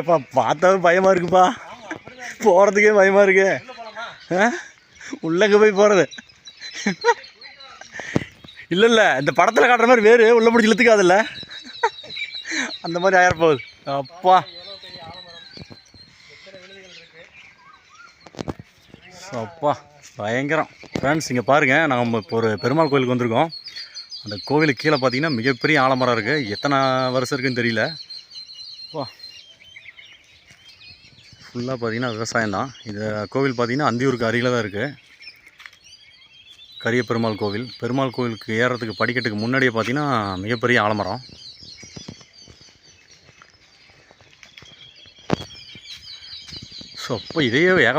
ஏப்பா பார்த்தாவே பயமாக இருக்குப்பா. போகிறதுக்கே பயமாக இருக்கு. உள்ளங்க போய் போகிறது இல்லை இல்லை இந்த படத்தில் காட்டுற மாதிரி வேறு உள்ள பிடிச்சி இழுத்துக்காதுல்ல. அந்த மாதிரி ஆயிரப்போகுது அப்பா. அப்பா பயங்கரம். ஃப்ரெண்ட்ஸ் இங்கே பாருங்கள் நாங்கள் இப்போ ஒரு பெருமாள் கோயிலுக்கு வந்திருக்கோம். அந்த கோவிலுக்கு கீழே பார்த்தீங்கன்னா மிகப்பெரிய ஆலமரம் இருக்குது எத்தனை வருஷம் இருக்குன்னு தெரியல. அப்பா. ஃபுல்லாக பார்த்தீங்கன்னா விவசாயம் தான். இந்த கோவில் பார்த்திங்கன்னா அந்தியூருக்கு அருகில் தான் இருக்குது கரிய பெருமாள் கோவில். பெருமாள் கோவிலுக்கு ஏறுறதுக்கு படிக்கட்டுக்கு முன்னாடியே பார்த்தீங்கன்னா மிகப்பெரிய ஆலமரம். ஸோ அப்போ இதையே ஏக